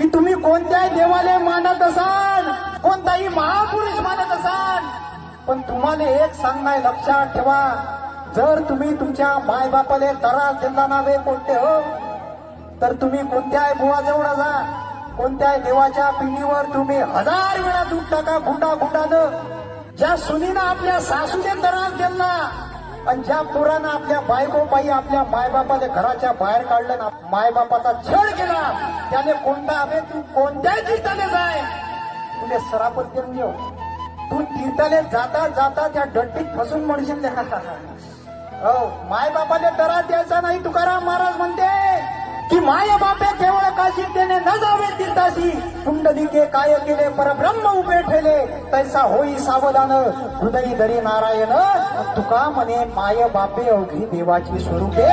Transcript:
की तुम्ही कोणत्याही देवाला मानत असाल कोणताही महापुरुष मानत असाल पण तुम्हाला एक सांगणार लक्षात ठेवा. जर तुम्ही तुमच्या मायबापाला त्रास दिला नावे कोणते हो तर तुम्ही कोणत्याही बुवाजवळ जा. कोणत्याही देवाच्या पिढीवर तुम्ही हजार वेळा दूध टाका गुंडा गुंडानं ज्या सुनीनं आपल्या सासूने त्रास दिला आणि ज्या पुरानं आपल्या बायको बाई आपल्या मायबापाने घराच्या बाहेर काढलं ना मायबापाचा छळ केला त्याने कोणता अभे तू कोणत्याही तीर्थाने जाय. तुले सरापत करून घेऊ तू तीर्थाने जाता जाता त्या डट्टीत फसून म्हणशील हो माय बापाले द्यायचा नाही तुकाराम महाराज म्हणते की माय बापे केवळ काशी देणे न जाऊ पुंडलिके काय केले परब्रह्म उभे ठेले तैसा होई सावधान. हृदयी दरी नारायण तुका म्हणे माय बापे अवघी देवाची स्वरूपे.